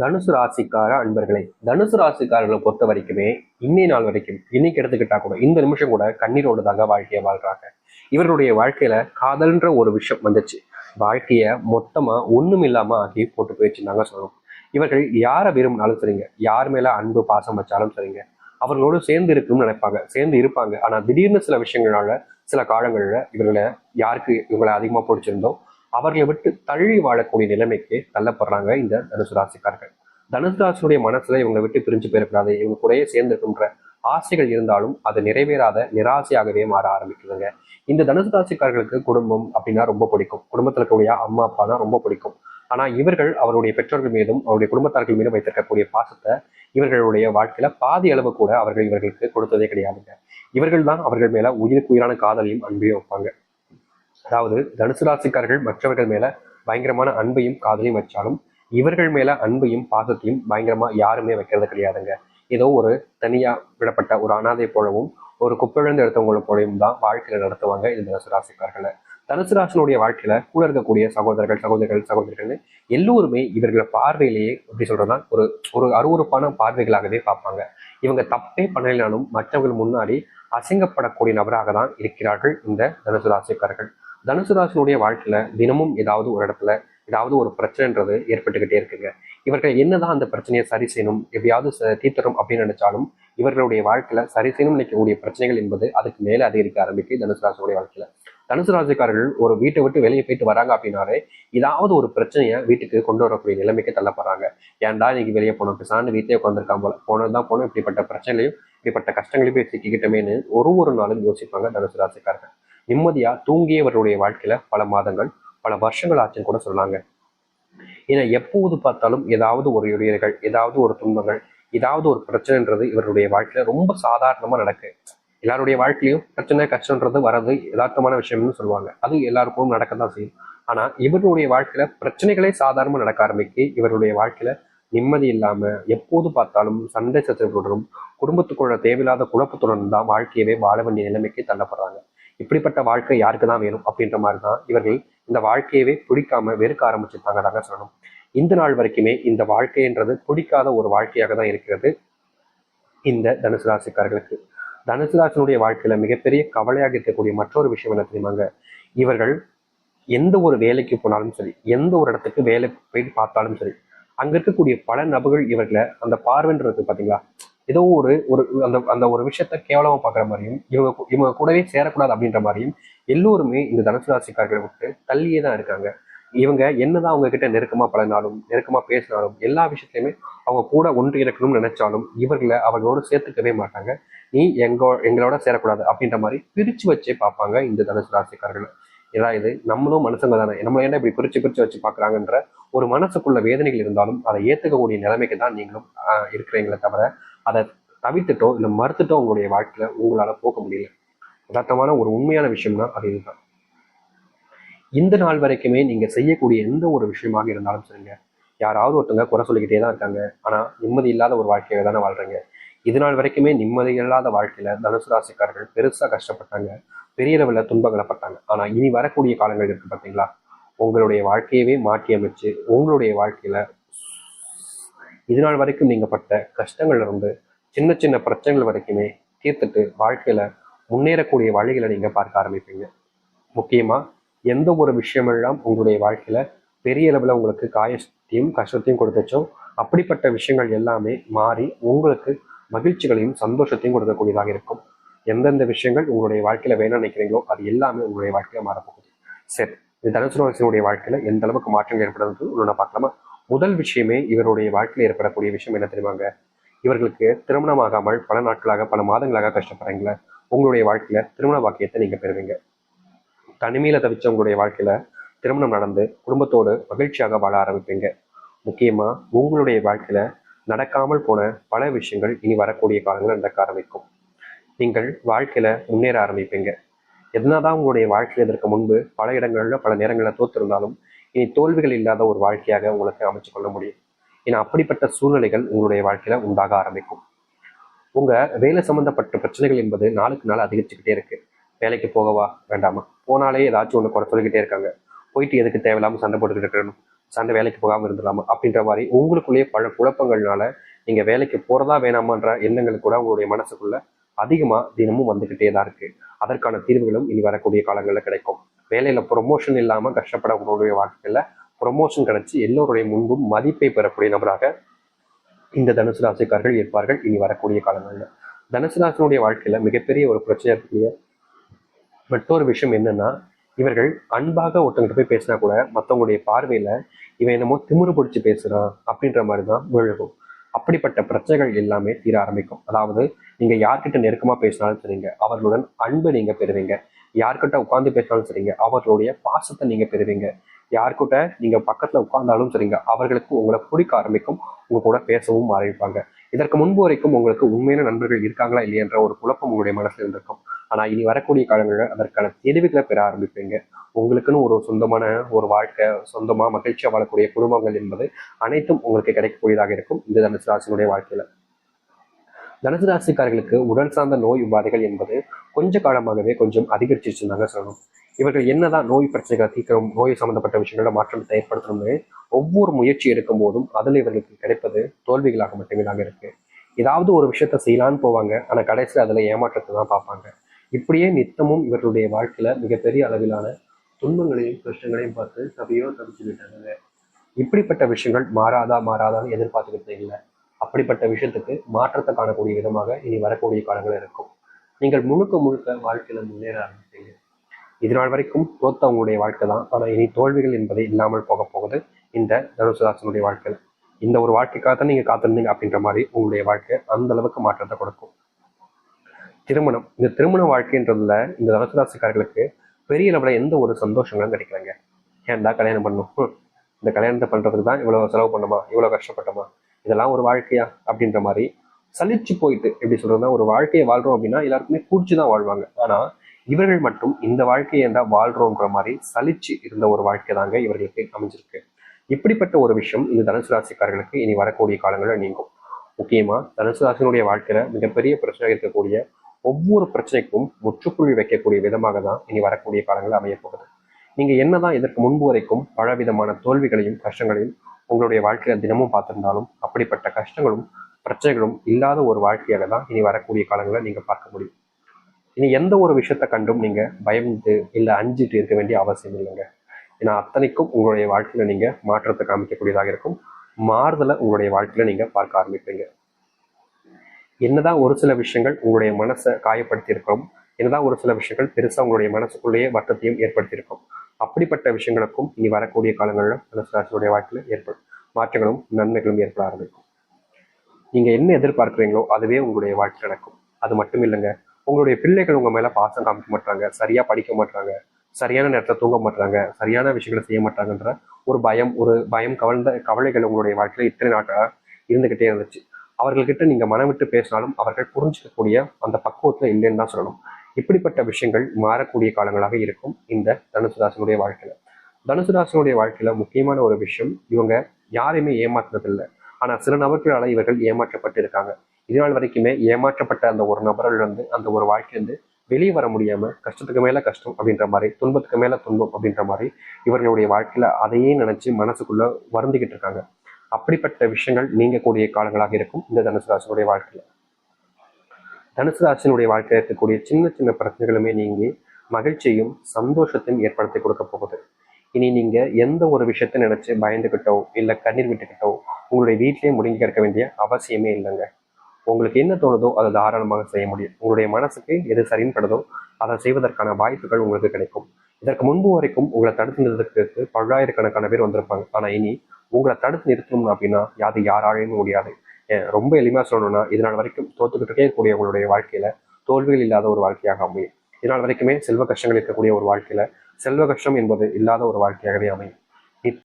தனுசு ராசிக்கார அன்பர்களே தனுசு ராசிக்காரர்களை பொறுத்த வரைக்குமே இன்னை நாள் வரைக்கும் இன்னைக்கு எடுத்துக்கிட்டா கூட இந்த நிமிஷம் கூட கண்ணீரோடு தாங்க வாழ்க்கையை வாழ்றாங்க. இவர்களுடைய வாழ்க்கையில காதல்ன்ற ஒரு விஷயம் வந்துச்சு. வாழ்க்கைய மொத்தமா ஒண்ணும் இல்லாம ஆகி போட்டு போயிடுச்சுன்னாங்க சொல்லணும். இவர்கள் யாரை விரும்பினாலும் சரிங்க. யார் மேல அன்பு பாசம் வச்சாலும் சரிங்க. அவர்களோடு சேர்ந்து இருக்கணும்னு நினைப்பாங்க. சேர்ந்து இருப்பாங்க. ஆனா திடீர்னு சில விஷயங்களால சில காலங்களில் இவர்களை யாருக்கு இவங்களை அதிகமாக பிடிச்சிருந்தோம் அவர்களை விட்டு தள்ளி வாழக்கூடிய நிலைமைக்கு தள்ளப்படுறாங்க இந்த தனுசு ராசிக்காரர்கள். தனுசு ராசியுடைய மனசுல இவங்களை விட்டு பிரிஞ்சு போயிடக்கூடாது இவங்க கூடயே சேர்ந்துருக்கின்ற ஆசைகள் இருந்தாலும் அது நிறைவேறாத நிராசையாகவே மாற ஆரம்பிக்குதுங்க. இந்த தனுசு ராசிக்காரர்களுக்கு குடும்பம் அப்படின்னா ரொம்ப பிடிக்கும். குடும்பத்தில் இருக்கக்கூடிய அம்மா அப்பானா ரொம்ப பிடிக்கும். ஆனா இவர்கள் அவருடைய பெற்றோர்கள் மீதும் அவருடைய குடும்பத்தார்கள் மீதும் வைத்திருக்கக்கூடிய பாசத்தை இவர்களுடைய வாழ்க்கையில பாதி அளவு கூட அவர்கள் இவர்களுக்கு கொடுத்ததே கிடையாதுங்க. இவர்கள் தான் அவர்கள் மேல உயிருக்கு உயிரான காதலையும் அன்பையும் வைப்பாங்க. அதாவது தனுசு ராசிக்காரர்கள் மற்றவர்கள் மேல பயங்கரமான அன்பையும் காதலையும் வச்சாலும் இவர்கள் மேல அன்பையும் பாசத்தையும் பயங்கரமா யாருமே வைக்கிறது கிடையாதுங்க. ஏதோ ஒரு தனியா விடப்பட்ட ஒரு அனாதை போலவும் ஒரு குப்பிழந்து எடுத்தவங்களை போலவும் தான் வாழ்க்கையில நடத்துவாங்க இந்த தனுசு ராசிக்காரர்களை. தனுசு ராசினுடைய வாழ்க்கையில கூட இருக்கக்கூடிய சகோதரர்கள் சகோதரிகள் சகோதரிகள் எல்லோருமே இவர்களை பார்வையிலேயே எப்படி சொல்றதுன்னா ஒரு ஒரு அருவறுப்பான பார்வைகளாகவே பார்ப்பாங்க. இவங்க தப்பே பண்ணலைனாலும் மற்றவர்கள் முன்னாடி அசிங்கப்படக்கூடிய நபராக தான் இருக்கிறார்கள் இந்த தனுசு ராசிக்காரர்கள். தனுசு ராசினுடைய வாழ்க்கையில தினமும் ஏதாவது ஒரு இடத்துல ஏதாவது ஒரு பிரச்சனைன்றது ஏற்பட்டுக்கிட்டே இருக்குங்க. இவர்கள் என்னதான் அந்த பிரச்சனையை சரி செய்யணும் எப்படியாவது ச- தீர்த்தரும் அப்படின்னு நினைச்சாலும் இவர்களுடைய வாழ்க்கையில சரி செய்யணும் நினைக்கக்கூடிய பிரச்சனைகள் என்பது அதுக்கு மேல அதிகரிக்க ஆரம்பிக்கு தனுசு ராசினுடைய வாழ்க்கையில. தனுசு ராசிக்காரர்கள் ஒரு வீட்டை விட்டு வெளியே போயிட்டு வராங்க அப்படின்னாலே ஏதாவது ஒரு பிரச்சனையை வீட்டுக்கு கொண்டு வரக்கூடிய நிலைமைக்கு தள்ளப்படுறாங்க. ஏன்டா இன்னைக்கு வெளியே போனோம் பேசாண்டு வீட்டிலே உட்காந்துருக்கான் போல. போனதுதான் போனோம் இப்படிப்பட்ட பிரச்சனையும் இப்படிப்பட்ட கஷ்டங்களையும் போய் சிக்கிக்கிட்டமேன்னு ஒரு ஒரு நாளும் யோசிப்பாங்க தனுசு ராசிக்காரர்கள். நிம்மதியா தூங்கியவருடைய வாழ்க்கையில பல மாதங்கள் பல வருஷங்கள் ஆச்சுன்னு கூட சொன்னாங்க. ஏன்னா எப்போது பார்த்தாலும் ஏதாவது ஒரு இடையர்கள் ஏதாவது ஒரு துன்பங்கள் ஏதாவது ஒரு பிரச்சனைன்றது இவருடைய வாழ்க்கையில ரொம்ப சாதாரணமா நடக்கு. எல்லாருடைய வாழ்க்கையிலும் பிரச்சனை கஷ்டன்றது வர்றது யதார்த்தமான விஷயம்னு சொல்லுவாங்க. அது எல்லாருக்கும் நடக்க தான் செய்யும். ஆனா இவருடைய வாழ்க்கையில பிரச்சனைகளே சாதாரணமா நடக்க ஆரம்பிக்கு இவருடைய வாழ்க்கையில நிம்மதி இல்லாம எப்போது பார்த்தாலும் சண்டை சச்சரவுடன் குடும்பத்துக்குள்ள தேவையில்லாத குழப்பத்துடன் தான் வாழ்க்கையவே வாழ வேண்டிய நிலைமைக்கு தள்ளப்படுறாங்க. இப்படிப்பட்ட வாழ்க்கை யாருக்கு தான் வேணும் அப்படின்ற மாதிரி தான் இவர்கள் இந்த வாழ்க்கையவே பிடிக்காம வெறுக்க ஆரம்பிச்சிருக்காங்க தாங்க சொல்லணும். இந்த நாள் வரைக்குமே இந்த வாழ்க்கைன்றது பிடிக்காத ஒரு வாழ்க்கையாக தான் இருக்கிறது இந்த தனுசு ராசிக்காரர்களுக்கு. தனுசு ராசினுடைய வாழ்க்கையில மிகப்பெரிய கவலையாக இருக்கக்கூடிய மற்றொரு விஷயம் என்ன தெரியுமாங்க? இவர்கள் எந்த ஒரு வேலைக்கு போனாலும் சரி எந்த ஒரு இடத்துக்கு வேலை போயிட்டு பார்த்தாலும் சரி அங்க இருக்கக்கூடிய பல நபர்கள் இவர்களை அந்த பார்வைன்றது பாத்தீங்களா? ஏதோ ஒரு ஒரு அந்த அந்த ஒரு விஷயத்த கேவலமா பார்க்குற மாதிரியும் இவங்க இவங்க கூடவே சேரக்கூடாது அப்படின்ற மாதிரியும் எல்லோருமே இந்த தனுசு ராசிக்காரர்களை விட்டு தள்ளியே தான் இருக்காங்க. இவங்க என்னதான் அவங்க கிட்ட நெருக்கமா பழகினாலும் நெருக்கமா பேசினாலும் எல்லா விஷயத்தையுமே அவங்க கூட ஒன்று இருக்கணும்னு நினைச்சாலும் இவர்களை அவர்களோட சேர்த்துக்கவே மாட்டாங்க. நீ எங்கோ எங்களோட சேரக்கூடாது அப்படின்ற மாதிரி பிரிச்சு வச்சே பார்ப்பாங்க இந்த தனுசு ராசிக்காரர்களை. ஏதா இது நம்மளும் மனுஷங்க தானே. நம்ம என்ன இப்படி பிரிச்சு பிரிச்சு வச்சு பாக்குறாங்கன்ற ஒரு மனசுக்குள்ள வேதனைகள் இருந்தாலும் அதை ஏத்துக்கக்கூடிய நிலைமைக்கு தான் நீங்களும் இருக்கிறீங்களே தவிர அதை தவிர்த்துட்டோ இல்லை மறுத்துட்டோ உங்களுடைய வாழ்க்கையில உங்களால போக முடியல. யதார்த்தமான ஒரு உண்மையான விஷயம்னா அது இதுதான். இந்த நாள் வரைக்குமே நீங்க செய்யக்கூடிய எந்த ஒரு விஷயமாக இருந்தாலும் சரிங்க. யாராவது ஒருத்தங்க குறை சொல்லிக்கிட்டே தான் இருக்காங்க. ஆனா நிம்மதி இல்லாத ஒரு வாழ்க்கையை தானே வாழ்றீங்க. இது நாள் வரைக்குமே நிம்மதி இல்லாத வாழ்க்கையில தனுசு ராசிக்காரர்கள் பெருசா கஷ்டப்பட்டாங்க. பெரிய அளவில் துன்பங்களை பட்டாங்க ஆனா இனி வரக்கூடிய காலங்கள் இருக்கு பார்த்தீங்களா உங்களுடைய வாழ்க்கையவே மாற்றி அமைச்சு உங்களுடைய வாழ்க்கையில இது நாள் வரைக்கும் நீங்கள் பட்ட கஷ்டங்கள்லேருந்து சின்ன சின்ன பிரச்சனைகள் வரைக்குமே தீர்த்துட்டு வாழ்க்கையில் முன்னேறக்கூடிய வழிகளை நீங்கள் பார்க்க ஆரம்பிப்பீங்க. முக்கியமாக எந்த ஒரு விஷயமெல்லாம் உங்களுடைய வாழ்க்கையில் பெரிய அளவில் உங்களுக்கு காயத்தையும் கஷ்டத்தையும் கொடுத்துச்சோ அப்படிப்பட்ட விஷயங்கள் எல்லாமே மாறி உங்களுக்கு மகிழ்ச்சிகளையும் சந்தோஷத்தையும் கொடுக்கக்கூடியதாக இருக்கும். எந்தெந்த விஷயங்கள் உங்களுடைய வாழ்க்கையில் வேணும்னு நினைக்கிறீங்களோ அது எல்லாமே உங்களுடைய வாழ்க்கையில் மாறப்போகுது. சரி இது தனுசு ராசியினுடைய வாழ்க்கையில் எந்த அளவுக்கு மாற்றம் ஏற்படுறது ஒன்று பார்க்கலாமா? முதல் விஷயமே இவருடைய வாழ்க்கையில் ஏற்படக்கூடிய விஷயம் என்ன தெரியுமாங்க? இவர்களுக்கு திருமணமாகாமல் பல நாட்களாக பல மாதங்களாக கஷ்டப்படுறீங்களே உங்களுடைய வாழ்க்கையில திருமண வாக்கியத்தை நீங்க பெறுவீங்க. தனிமையில தவிச்ச உங்களுடைய வாழ்க்கையில திருமணம் நடந்து குடும்பத்தோடு மகிழ்ச்சியாக வாழ ஆரம்பிப்பீங்க. முக்கியமா உங்களுடைய வாழ்க்கையில நடக்காமல் போன பல விஷயங்கள் இனி வரக்கூடிய காலங்கள் நடக்க ஆரம்பிக்கும். நீங்கள் வாழ்க்கையில முன்னேற ஆரம்பிப்பீங்க. எதனாதான் உங்களுடைய வாழ்க்கையில் இதற்கு முன்பு பல இடங்கள்ல பல நேரங்களில் தோத்திருந்தாலும் தோல்விகள் இல்லாத ஒரு வாழ்க்கையாக உங்களுக்கு அமைச்சு கொள்ள முடியும். ஏன்னா அப்படிப்பட்ட சூழ்நிலைகள் உங்களுடைய வாழ்க்கையில உண்டாக ஆரம்பிக்கும். உங்க வேலை சம்பந்தப்பட்ட பிரச்சனைகள் என்பது நாளுக்கு நாள் அதிகரிச்சுக்கிட்டே இருக்கு. வேலைக்கு போகவா வேண்டாமா? போனாலே ஏதாச்சும் ஒன்று குறை சொல்லிக்கிட்டே இருக்காங்க. போயிட்டு எதுக்கு தேவையில்லாம சண்டை போட்டுக்கிட்டு இருக்கணும்? சண்டை வேலைக்கு போகாம இருந்துடலாமா? அப்படின்ற மாதிரி உங்களுக்குள்ளேயே பல குழப்பங்கள்னால நீங்க வேலைக்கு போறதா வேணாமான்ற எண்ணங்கள் கூட உங்களுடைய மனசுக்குள்ள அதிகமா தினமும் வந்துகிட்டே தான் இருக்கு. அதற்கான தீர்வுகளும் இனி வரக்கூடிய காலங்களில் கிடைக்கும். வேலையில் ப்ரொமோஷன் இல்லாமல் கஷ்டப்படக்கூடிய வாழ்க்கையில் ப்ரொமோஷன் கிடைச்சி எல்லோருடைய முன்பும் மதிப்பை பெறக்கூடிய நபராக இந்த தனுசு ராசிக்காரர்கள் இருப்பார்கள். இனி வரக்கூடிய காலங்களில். தனுசு ராசினுடைய வாழ்க்கையில் மிகப்பெரிய ஒரு பிரச்சனை இருக்கக்கூடிய மற்றொரு விஷயம் என்னன்னா இவர்கள் அன்பாக ஒருத்தங்கிட்ட போய் பேசினா கூட மற்றவங்களுடைய பார்வையில் இவன் என்னமோ திமிரு பிடிச்சி பேசுகிறான் அப்படின்ற மாதிரி தான் விழுகும். அப்படிப்பட்ட பிரச்சனைகள் எல்லாமே தீர ஆரம்பிக்கும். அதாவது நீங்கள் யார்கிட்ட நெருக்கமாக பேசினாலும் சரிங்க அவர்களுடன் அன்பு நீங்கள் பெறுவீங்க. யார்கிட்ட உட்காந்து பேசினாலும் சரிங்க அவர்களுடைய பாசத்தை நீங்க பெறுவீங்க. யார்கிட்ட நீங்க பக்கத்துல உட்கார்ந்தாலும் சரிங்க அவர்களுக்கு உங்களை பிடிக்க ஆரம்பிக்கும் உங்க கூட பேசவும் ஆரம்பிப்பாங்க. இதற்கு முன்பு வரைக்கும் உங்களுக்கு உண்மையான நண்பர்கள் இருக்காங்களா இல்லையன்ற ஒரு குழப்பம் உங்களுடைய மனசுல இருந்திருக்கும். ஆனா இனி வரக்கூடிய காலங்களில் அதற்கான தெளிவுகளை பெற ஆரம்பிப்பீங்க. உங்களுக்குன்னு ஒரு சொந்தமான ஒரு வாழ்க்கை சொந்தமா மகிழ்ச்சியா வாழக்கூடிய குடும்பங்கள் என்பது அனைத்தும் உங்களுக்கு கிடைக்கக்கூடியதாக இருக்கும். இந்த தனுசு ராசினுடைய வாழ்க்கையில. தனுசு ராசிக்காரர்களுக்கு உடல் சார்ந்த நோய் உபாதைகள் என்பது கொஞ்ச காலமாகவே கொஞ்சம் அதிகரிச்சிருச்சுனாங்க சொல்லணும். இவர்கள் என்னதான் நோய் பிரச்சனைகளை தீர்க்கணும் நோய் சம்பந்தப்பட்ட விஷயங்கள மாற்றத்தை ஏற்படுத்தணும்னு ஒவ்வொரு முயற்சி எடுக்கும் போதும் அதில் இவர்களுக்கு கிடைப்பது தோல்விகளாக மட்டுமே தாங்க இருக்கு. ஏதாவது ஒரு விஷயத்த செய்யலான்னு போவாங்க. ஆனா கடைசியில் அதில் ஏமாற்றத்தை தான் பார்ப்பாங்க. இப்படியே நித்தமும் இவர்களுடைய வாழ்க்கையில மிகப்பெரிய அளவிலான துன்பங்களையும் கஷ்டங்களையும் பார்த்து தவியோ தவிச்சு விட்டாங்க. இப்படிப்பட்ட விஷயங்கள் மாறாதா மாறாதான்னு எதிர்பார்த்துக்கிட்டே இல்லை. அப்படிப்பட்ட விஷயத்துக்கு மாற்றத்தை காணக்கூடிய விதமாக இனி வரக்கூடிய காலங்கள் இருக்கும். நீங்கள் முழுக்க முழுக்க வாழ்க்கையில முன்னேற ஆரம்பிப்பீங்க. இது நாள் வரைக்கும் தோத்த உங்களுடைய வாழ்க்கை தான். ஆனால் இனி தோல்விகள் என்பதை இல்லாமல் போக போகுது. இந்த தனுசுதாசனுடைய வாழ்க்கையில். இந்த ஒரு வாழ்க்கைக்காக தான் நீங்க காத்திருந்தீங்க அப்படின்ற மாதிரி உங்களுடைய வாழ்க்கை அந்த அளவுக்கு மாற்றத்தை கொடுக்கும். திருமணம். இந்த திருமண வாழ்க்கைன்றதுல இந்த தனுசுராசிக்காரர்களுக்கு பெரிய அளவில் எந்த ஒரு சந்தோஷங்களும் கிடைக்கலங்க. ஏன்டா கல்யாணம் பண்ணும் இந்த கல்யாணத்தை பண்றதுக்கு தான் இவ்வளவு செலவு பண்ணுமா? இவ்வளவு கஷ்டப்பட்டோமா? இதெல்லாம் ஒரு வாழ்க்கையா அப்படின்ற மாதிரி சலிச்சு போயிட்டு எப்படி சொல்றதுன்னா ஒரு வாழ்க்கையை வாழ்றோம் அப்படின்னா எல்லாருக்குமே பிடிச்சி தான் வாழ்வாங்க. ஆனா இவர்கள் மட்டும் இந்த வாழ்க்கையை ஏன்டா வாழ்றோன்ற மாதிரி சலிச்சு இருந்த ஒரு வாழ்க்கை தாங்க இவர்களுக்கு அமைஞ்சிருக்கு. இப்படிப்பட்ட ஒரு விஷயம் இந்த தனுசு ராசிக்காரர்களுக்கு இனி வரக்கூடிய காலங்களில் நீங்கும். முக்கியமா தனுசு ராசினுடைய வாழ்க்கையில மிகப்பெரிய பிரச்சனை இருக்கக்கூடிய ஒவ்வொரு பிரச்சனைக்கும் முற்றுப்புள்ளி வைக்கக்கூடிய விதமாக தான் இனி வரக்கூடிய காலங்கள் அமைய போகுது. நீங்க என்னதான் இதற்கு முன்பு வரைக்கும் பலவிதமான தோல்விகளையும் கஷ்டங்களையும் உங்களுடைய வாழ்க்கையில தினமும் பார்த்திருந்தாலும் அப்படிப்பட்ட கஷ்டங்களும் பிரச்சனைகளும் இல்லாத ஒரு வாழ்க்கையாக தான் இனி வரக்கூடிய காலங்களை நீங்க பார்க்க முடியும். இனி எந்த ஒரு விஷயத்த கண்டும் நீங்க பயந்து இல்லை அஞ்சிட்டு இருக்க வேண்டிய அவசியம் இல்லைங்க. ஏன்னா அத்தனைக்கும் உங்களுடைய வாழ்க்கையில நீங்க மாற்றத்தை காமிக்கக்கூடியதாக இருக்கும். மாறுதலை உங்களுடைய வாழ்க்கையில நீங்க பார்க்க ஆரம்பிப்பீங்க. என்னதான் ஒரு சில விஷயங்கள் உங்களுடைய மனசை காயப்படுத்தி இருக்கும் என்னதான் ஒரு சில விஷயங்கள் பெருசா உங்களுடைய மனசுக்குள்ளேயே வட்டத்தையும் ஏற்படுத்தியிருக்கும். அப்படிப்பட்ட விஷயங்களுக்கும் இனி வரக்கூடிய காலங்களில் மனசுராசினுடைய வாழ்க்கையில் ஏற்படும் மாற்றங்களும் நன்மைகளும் ஏற்பட ஆரம்பிக்கும். நீங்க என்ன எதிர்பார்க்குறீங்களோ அதுவே உங்களுடைய வாழ்க்கை நடக்கும். அது மட்டும் இல்லைங்க உங்களுடைய பிள்ளைகள் உங்க மேல பாசம் காமிக்க மாட்டாங்க சரியா படிக்க மாட்டாங்க சரியான நேரத்தில் தூங்க மாட்டாங்க சரியான விஷயங்களை செய்ய மாட்டாங்கன்ற ஒரு பயம் ஒரு பயம் கவர்ந்த கவலைகள் உங்களுடைய வாழ்க்கையில இத்தனை நாட்களாக இருந்துக்கிட்டே இருந்துச்சு. அவர்கள்கிட்ட நீங்க மனம் விட்டு பேசினாலும் அவர்கள் புரிஞ்சிக்கக்கூடிய அந்த பக்குவத்துல இல்லைன்னு தான் சொல்லணும். இப்படிப்பட்ட விஷயங்கள் மாறக்கூடிய காலங்களாக இருக்கும் இந்த தனுசுராசனுடைய வாழ்க்கையில. தனுசுராசனுடைய வாழ்க்கையில முக்கியமான ஒரு விஷயம் இவங்க யாரையுமே ஏமாத்துறதில்லை ஆனா சில நபர்களால இவர்கள் ஏமாற்றப்பட்டு இருக்காங்க. இதனால் வரைக்குமே ஏமாற்றப்பட்ட அந்த ஒரு நபர்கள் வந்து அந்த ஒரு வாழ்க்கையிலிருந்து வெளியே வர முடியாம கஷ்டத்துக்கு மேல கஷ்டம் அப்படின்ற மாதிரி துன்பத்துக்கு மேல துன்பம் அப்படின்ற மாதிரி இவர்களுடைய வாழ்க்கையில அதையே நினைச்சு மனசுக்குள்ள வருந்திக்கிட்டு இருக்காங்க. அப்படிப்பட்ட விஷயங்கள் நீங்கக்கூடிய காலங்களாக இருக்கும் இந்த தனுசு ராசினுடைய வாழ்க்கையில. தனுசு ராசினுடைய வாழ்க்கையில் இருக்கக்கூடிய சின்ன சின்ன பிரச்சனைகளுமே நீங்கி மகிழ்ச்சியும் சந்தோஷத்தையும் ஏற்படுத்தி கொடுக்க போகுது. இனி நீங்க எந்த ஒரு விஷயத்தை நினைச்சு பயந்துகிட்டோ இல்ல கண்ணீர் விட்டுக்கிட்டோ உங்களுடைய வீட்டிலேயே முடங்கி கிடக்க வேண்டிய அவசியமே இல்லைங்க. உங்களுக்கு என்ன தோணுதோ அதை தாராளமாக செய்ய முடியும். உங்களுடைய மனசுக்கு எது சரின்னு படுதோ அதை செய்வதற்கான வாய்ப்புகள் உங்களுக்கு கிடைக்கும். இதற்கு முன்பு வரைக்கும் உங்களை தடுத்து நிறுத்துறதுக்கு பல்லாயிரக்கணக்கான பேர் வந்திருப்பாங்க. ஆனா இனி உங்களை தடுத்து நிறுத்தணும் அப்படின்னா அது யாராலையும் முடியாது. ரொம்ப எளிமையாக சொல்லணும்னா இதனால் வரைக்கும் தோத்துக்கிட்டு இருக்கக்கூடிய உங்களுடைய வாழ்க்கையில தோல்விகள் இல்லாத ஒரு வாழ்க்கையாக அமையும். இதனால் வரைக்குமே செல்வ கஷ்டங்கள் இருக்கக்கூடிய ஒரு வாழ்க்கையில செல்வ கஷ்டம் என்பது இல்லாத ஒரு வாழ்க்கையாகவே அமையும்.